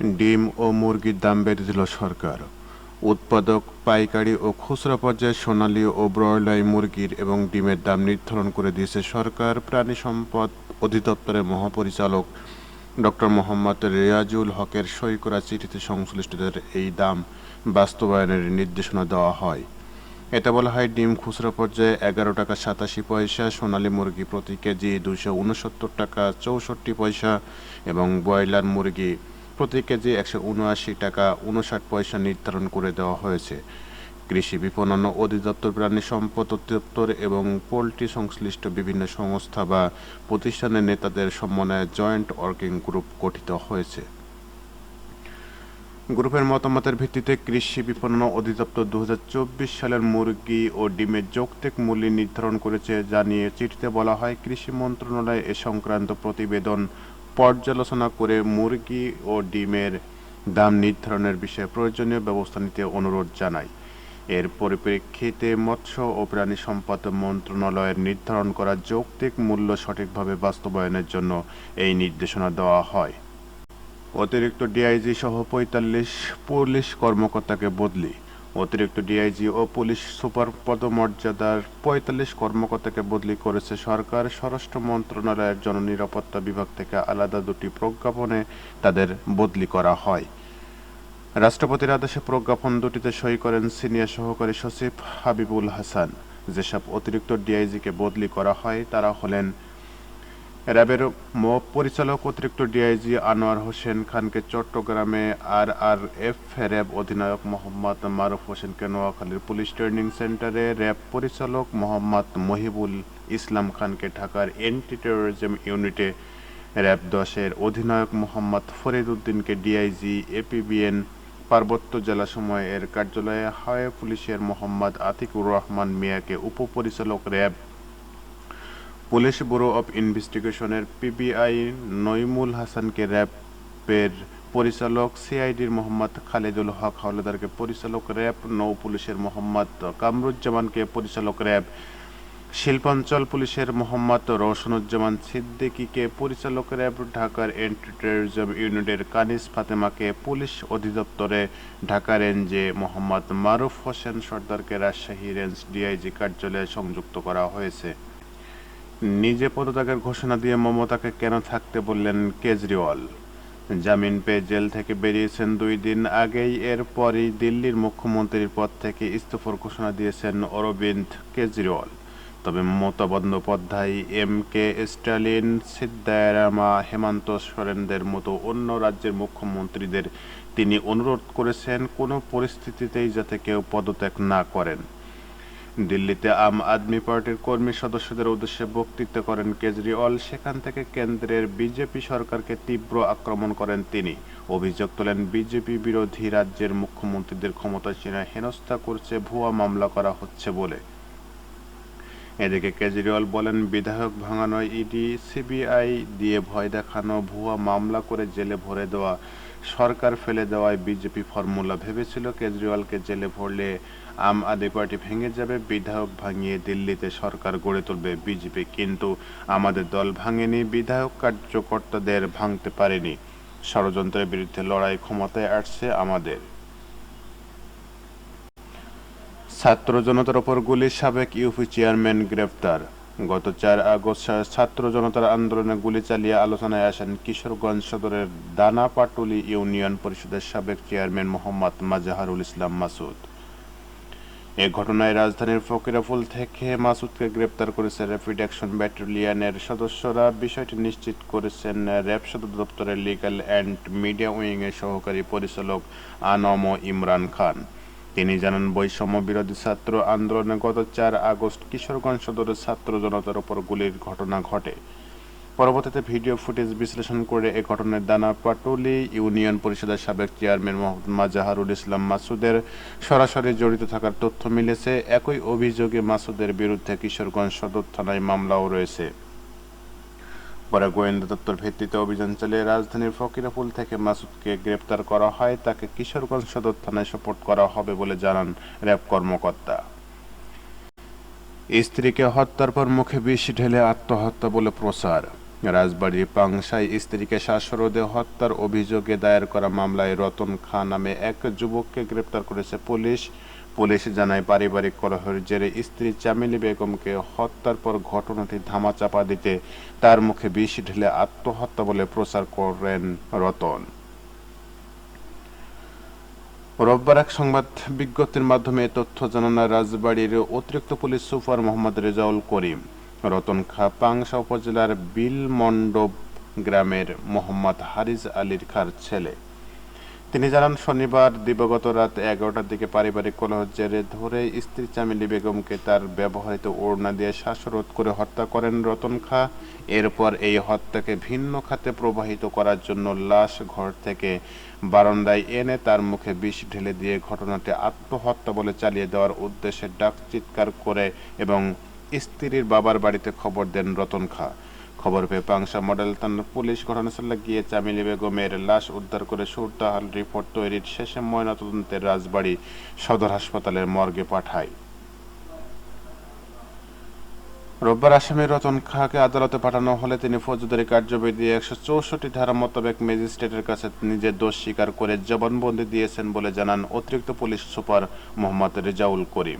ডিম ও মুরগির দাম বেড়ে দিল সরকার। উৎপাদক পাইকারি ও খুচরা পর্যায়ে সোনালী ও ব্রয়লার মুরগির এবং ডিমের দাম নির্ধারণ করে দিয়েছে সরকার। প্রাণী সম্পদ অধিদপ্তরের মহাপরিচালক ডক্টর মোহাম্মদ রেয়াজুল হকের সই করা চিঠিতে সংশ্লিষ্টদের এই দাম বাস্তবায়নের নির্দেশনা দেওয়া হয়। এতে বলা হয় ডিম খুচরা পর্যায়ে এগারো টাকা সাতাশি পয়সা, সোনালী মুরগি প্রতি কেজি দুশো উনসত্তর টাকা চৌষট্টি পয়সা এবং ব্রয়লার মুরগি প্রতি কেজি একশো উনআশি টাকা উনষাট পয়সা নির্ধারণ করে দেওয়া হয়েছে। কৃষি বিপণন অধিদপ্তর, প্রাণী সম্পদ অধিদপ্তর এবং পোলট্রি সংশ্লিষ্ট বিভিন্ন সংস্থা বা প্রতিষ্ঠানের নেতাদের সমন্বয়ে জয়েন্ট ওয়ার্কিং গ্রুপ গঠিত হয়েছে। গ্রুপের মতামতের ভিত্তিতে কৃষি বিপণন অধিদপ্তর দু হাজার চব্বিশ সালের মুরগি ও ডিমের যৌক্তিক মূল্য নির্ধারণ করেছে জানিয়ে চিঠিতে বলা হয়, কৃষি মন্ত্রণালয় এ সংক্রান্ত প্রতিবেদন পর্যালোচনা করে মুরগি ও ডিমের দাম নির্ধারণের বিষয়ে প্রয়োজনীয় ব্যবস্থা নিতে অনুরোধ জানায় এর পরিপ্রেক্ষিতে মৎস্য ও প্রাণী সম্পদ মন্ত্রণালয়ের নির্ধারণ করা যৌক্তিক মূল্য সঠিকভাবে বাস্তবায়নের জন্য এই নির্দেশনা দেওয়া হয়। অতিরিক্ত ডিআইজি সহ পঁয়তাল্লিশ পুলিশ কর্মকর্তাকে বদলি। অতিরিক্ত ডিআইজি ও পুলিশ সুপার পদমর্যাদার পঁয়তাল্লিশ কর্মকর্তাকে বদলি করেছে সরকার। স্বরাষ্ট্র মন্ত্রণালয়ের জননিরাপত্তা বিভাগ থেকে আলাদা দুটি প্রজ্ঞাপনে তাদের বদলি করা হয়। রাষ্ট্রপতির আদেশে প্রজ্ঞাপন দুটিতে সই করেন সিনিয়র সহকারী সচিব হাবিবুল হাসান। যেসব অতিরিক্ত ডিআইজিকে বদলি করা হয়, তারা হলেন র্যাবের মোপ পরিচালক অতিরিক্ত ডিআইজি আনোয়ার হোসেন খানকে চট্টগ্রামে আর আর এফ র্যাব অধিনায়ক মোহাম্মদ মারুফ হোসেনকে নোয়াখালীর পুলিশ ট্রেনিং সেন্টারে র্যাব পরিচালক মোহাম্মদ মহিবুল ইসলাম খানকে ঢাকার এন্টি টেরোরিজম ইউনিটে র্যাব দশের অধিনায়ক মোহাম্মদ ফরিদ উদ্দিনকে ডিআইজি, এপিবিএন, পার্বত্য জেলাসমূহ এর কার্যালয়ে হাওয়ে পুলিশের মোহাম্মদ আতিকুর রহমান মিয়াকে উপপরিচালক র্যাব পুলিশ ব্যুরো অব ইনভেস্টিগেশনের পিবিআই নইমুল হাসানকে র্যাবের পরিচালক সিআইডির মোহাম্মদ খালেদুল হক হাওলাদারকে পরিচালক র্যাব নৌ পুলিশের মোহাম্মদ কামরুজ্জামানকে পরিচালক র্যাব শিল্পাঞ্চল পুলিশের মোহাম্মদ রওশনুজ্জামান সিদ্দিকীকে পরিচালক র্যাব ঢাকার এন্টি টেরোরিজম ইউনিটের কানিস ফাতেমাকে পুলিশ অধিদপ্তরে ঢাকা রেঞ্জে মোহাম্মদ মারুফ হোসেন সর্দারকে রাজশাহী রেঞ্জ ডিআইজি কার্যালয়ে সংযুক্ত করা হয়েছে। নিজে পদত্যাগের ঘোষণা দিয়ে মমতাকে কেন থাকতে বললেন কেজরিওয়াল? জামিন পেয়ে জেল থেকে বেরিয়েছেন দুই দিন আগেই, এরপরই দিল্লির মুখ্যমন্ত্রীর পদ থেকে ইস্তফার ঘোষণা দিয়েছেন অরবিন্দ কেজরিওয়াল। তবে মমতা বন্দ্যোপাধ্যায় এম কে স্টালিন সিদ্দারামা হেমন্ত সোরেনদের মতো অন্য রাজ্যের মুখ্যমন্ত্রীদের তিনি অনুরোধ করেছেন কোনো পরিস্থিতিতেই যাতে কেউ পদত্যাগ না করেন। দিল্লিতে আম আদমি পার্টির কর্মী সদস্যদের উদ্দেশ্যে বক্তৃতা করেন কেজরিওয়াল। সেখান থেকে কেন্দ্রের বিজেপি সরকারকে তীব্র আক্রমণ করেন তিনি। অভিযোগ তোলেন, বিজেপি বিরোধী রাজ্যের মুখ্যমন্ত্রীদের ক্ষমতাসীনা হেনস্থা করছে, ভুয়া মামলা করা হচ্ছে বলে। এদিকে কেজরিওয়াল বলেন, বিধায়ক ভাঙানো ইডি, সিবিআই দিয়ে ভয় দেখানো, ভুয়া মামলা করে জেলে ভরে দেওয়া, সরকার ফেলে দেওয়ায় বিজেপি ফর্মুলা। ভেবেছিল কেজরিওয়ালকে জেলে ভরলে আম আদমি পার্টি ভেঙে যাবে, বিধায়ক ভাঙিয়ে দিল্লিতে সরকার গড়ে তুলবে বিজেপি। কিন্তু আমাদের দল ভাঙেনি, বিধায়ক কার্যকর্তাদের ভাঙতে পারেনি। ষড়যন্ত্রের বিরুদ্ধে লড়াই ক্ষমতায় আসছে আমাদের। ছাত্র জনতার ওপর গুলি সাবেক ইউপি চেয়ারম্যান গ্রেফতার গত চার আগস্ট ছাত্র জনতার আন্দোলনে গুলি চালিয়ে আলোচনায় আসেন কিশোরগঞ্জ সদরের দানাপাটুলি ইউনিয়ন পরিষদের সাবেক চেয়ারম্যান মোহাম্মদ মাজাহারুল ইসলাম মাসুদ। এ ঘটনায় রাজধানীর ফকিরাফুল থেকে মাসুদকে গ্রেপ্তার করেছে র্যাপিড অ্যাকশন ব্যাটালিয়নের সদস্যরা। বিষয়টি নিশ্চিত করেছেন র্যাব সদর দপ্তরের লিগ্যাল অ্যান্ড মিডিয়া উইংয়ের সহকারী পরিচালক আনম ইমরান খান। তিনি জানান, বৈষম্য বিরোধী ছাত্র আন্দোলনে গত চার আগস্ট কিশোরগঞ্জ সদরের ছাত্র জনতার উপর গুলির ঘটনা ঘটে। পরবর্তীতে ভিডিও ফুটেজ বিশ্লেষণ করে এ ঘটনায় দানা পাটুলি ইউনিয়ন পরিষদের সাবেক চেয়ারম্যান মোহাম্মদ মাজাহারুল ইসলাম মাসুদের সরাসরি জড়িত থাকার তথ্য মিলেছে। একই অভিযোগে মাসুদের বিরুদ্ধে কিশোরগঞ্জ সদর থানায় মামলাও রয়েছে। পরে গোয়েন্দা দপ্তর ভিত্তিতে অভিযান চালিয়ে রাজধানীর ফকিরাপুল থেকে মাসুদকে গ্রেপ্তার করা হয়। তাকে কিশোরগঞ্জ সদর থানায় সোপর্ট করা হবে বলে জানান র্যাব কর্মকর্তা। স্ত্রীকে হত্যার পর মুখে বিষ ঢেলে আত্মহত্যা বলে প্রচার। রাজবাড়ির পাংশায় স্ত্রীকে শ্বাসরোধে হত্যার অভিযোগে দায়ের করা মামলায় রতন খাঁ নামে এক যুবককে গ্রেপ্তার করেছে পুলিশ। পুলিশ জানায়, পারিবারিক কলহের জেরে স্ত্রী চামেলি বেগমকে হত্যার পর ঘটনাটি ধামাচাপা দিতে তার মুখে বিষ ঢেলে আত্মহত্যা বলে প্রচার করেন রতন। রোববার এক সংবাদ বিজ্ঞপ্তির মাধ্যমে তথ্য জানান রাজবাড়ির অতিরিক্ত পুলিশ সুপার মোহাম্মদ রেজাউল করিম। রতন খা পাংশা উপজেলার বিলমণ্ডপ গ্রামের মোহাম্মদ হারিজ আলীর খার ছেলে। তিনি জানান, শনিবার দিবাগত রাত এগারোটার দিকে পারিবারিক কলহ জেরে ধরে স্ত্রী চামেলি বেগমকে তার ব্যবহৃত ওড়না দিয়ে শ্বাসরোধ করে হত্যা করেন রতন খা। এরপর এই হত্যাকে ভিন্ন খাতে প্রবাহিত করার জন্য লাশ ঘর থেকে বারান্দায় এনে তার মুখে বিষ ঢেলে দিয়ে ঘটনাটি আত্মহত্যা বলে চালিয়ে দেওয়ার উদ্দেশ্যে ডাক চিৎকার করে এবং স্ত্রীর বাবার বাড়িতে খবর দেন রতন খা। খবর পেয়ে পাংশা মডেল থানার পুলিশ ঘটনাস্থলে গিয়ে চামিলি বেগমের লাশ উদ্ধার করে সুরতাহাল রিপোর্ট তৈরির শেষে ময়নাতদন্তের রাজবাড়ী সদর হাসপাতালের মর্গে পাঠায়। রোববার আসামি রতন খাঁকে আদালতে পাঠানো হলে তিনি ফৌজদারি কার্যবিধি একশো চৌষট্টি ধারা মোতাবেক ম্যাজিস্ট্রেটের কাছে নিজের দোষ স্বীকার করে জবানবন্দি দিয়েছেন বলে জানান অতিরিক্ত পুলিশ সুপার মোহাম্মদ রেজাউল করিম।